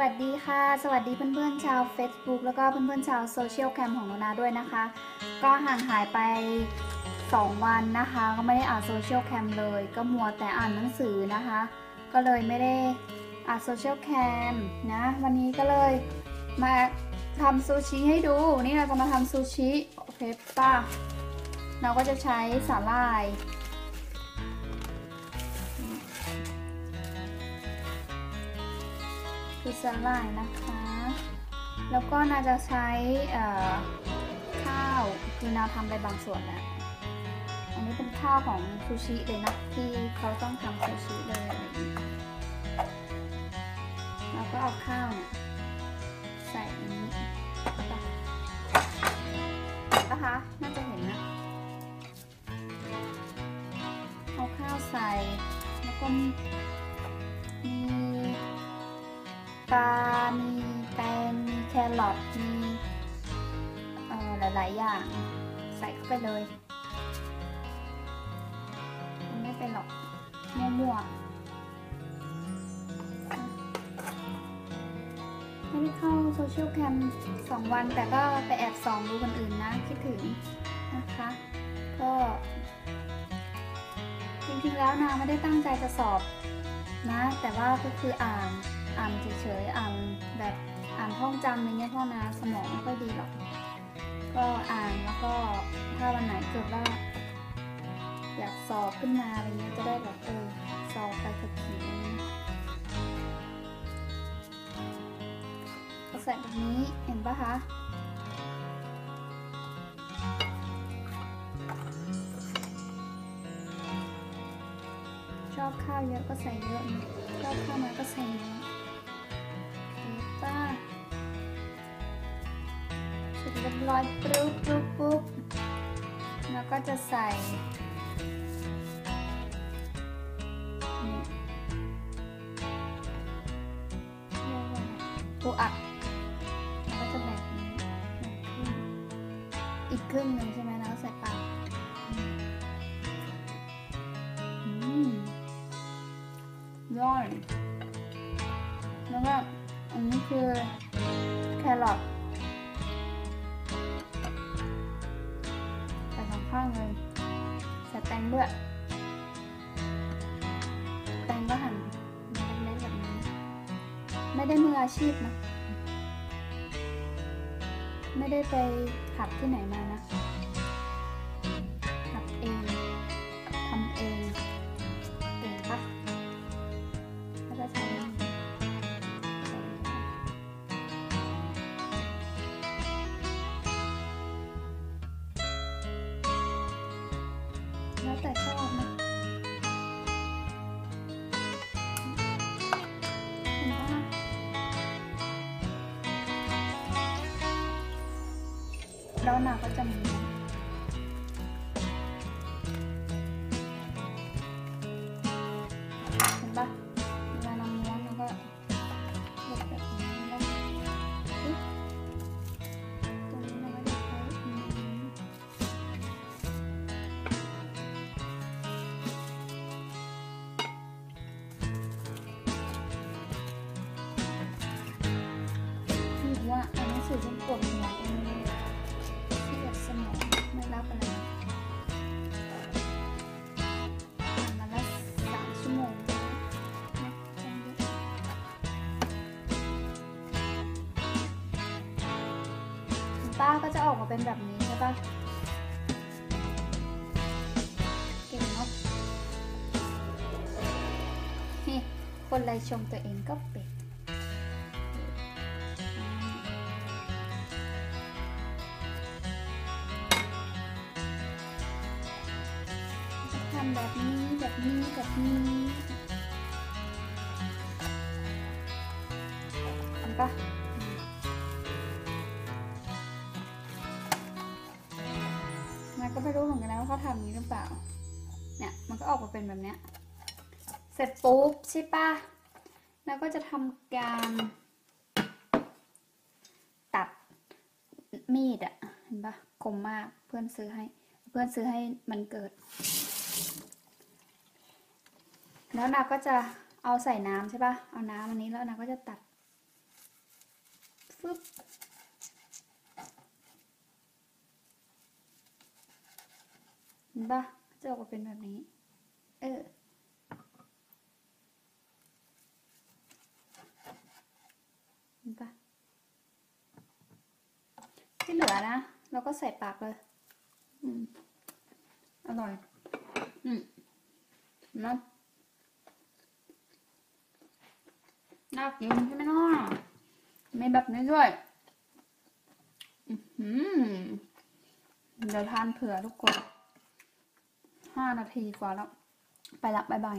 วัสดีค่ะ สวัสดีเพื่อนๆชาว Facebook แล้วก็เพื่อนๆชาวโซเชียลแคมของโนนาด้วยนะคะ ก็ห่างหายไป 2 วันนะคะ ก็ไม่ได้อ่านโซเชียลแคมเลย ก็มัวแต่อ่านหนังสือนะคะ ก็เลยไม่ได้อ่านโซเชียลแคมนะ วันนี้ก็เลยมาทำซูชิให้ดู นี่เราจะมาทำซูชิ โอเคป่ะเราก็จะใช้สาหร่าย คือสลายนะคะ แล้วก็น่าจะใช้ข้าวคือนาทำไปบางส่วนแล้วอันนี้เป็นข้าวของซูชิเลยนะที่เขาต้องทำซูชิเลยอะไรอย่างนี้เราก็เอาข้าวเนี่ยใส่อันนี้นะคะน่าจะเห็นนะเอาข้าวใส่แล้วก็ ปลา มีแตงมีแครอท มีหลาย ๆ อย่าง ใส่เข้าไปเลย ไม่เป็นหรอกมั่วๆไม่ได้เข้าโซเชียลแคมสองวัน แต่ก็ไปแอบส่องดูคนอื่นนะ คิดถึงนะคะ ก็จริงๆแล้วนาไม่ได้ตั้งใจจะสอบนะ แต่ว่าก็คืออ่าน อ่านเฉยๆอ่านแบบอ่านท่องจำอะไรเงี้ยพราะนะสมองไม่ค่อยดีหรอก ก็อ่านแล้วก็ถ้าวันไหนเกิดว่า อยากสอบขึ้นมาอะไรเงี้ยจะได้แบบเออสอบไปขับขี่อะไรเงี้ยก็ใส่แบบนี้เห็นปะคะชอบข้าวเยอะก็ใส่เยอะชอบข้าวน้อยก็ใส่น้อย เรียบร้อยปุ๊บปุ๊บปุ๊บแล้วก็จะใส่นี่เรียกว่าอะไรปูอัดแล้วก็จะแบ่งนี้อีกครึ่งหนึ่งใช่ไหมแล้วใส่ปลาอืมยอยแล้วก็อันนี้คือแครอท ใส่งข้างเลยใส่แตงด้วยแตนก็หั่นเล็กๆแบบนี้ ไม่ได้มืออาชีพนะ ไม่ได้ไปหัดที่ไหนมานะ แล้วหนาก็จะมีาก็จะออกมาเป็นแบบนี้ใช่ปะเก่งเนาะนี่คนไรชมตัวเองก็เป็นทำแบบนี้แบบนี้แบบนี้เห็นปะ ทำนี้หรือเปล่า เนี่ยมันก็ออกมาเป็นแบบเนี้ย เสร็จปุ๊บใช่ปะแล้วก็จะทำการตัดมีดอะเห็นปะคมมากเพื่อนซื้อให้ เพื่อนซื้อให้มันเกิด แล้วนาก็จะเอาใส่น้ำใช่ปะเอาน้ำอันนี้แล้วนาก็จะตัด ปึ๊บ เห็นปะจะออกมาเป็นแบบนี้ เออ เห็นปะที่เหลือนะ เราก็ใส่ปากเลย อืม อร่อย อืมนะน่ากินใช่ไหมเนาะมีแบบนี้ด้วย อือหือเดี๋ยวทานเผื่อทุกคน ห้านาทีกว่าแล้ว ไปละบายบาย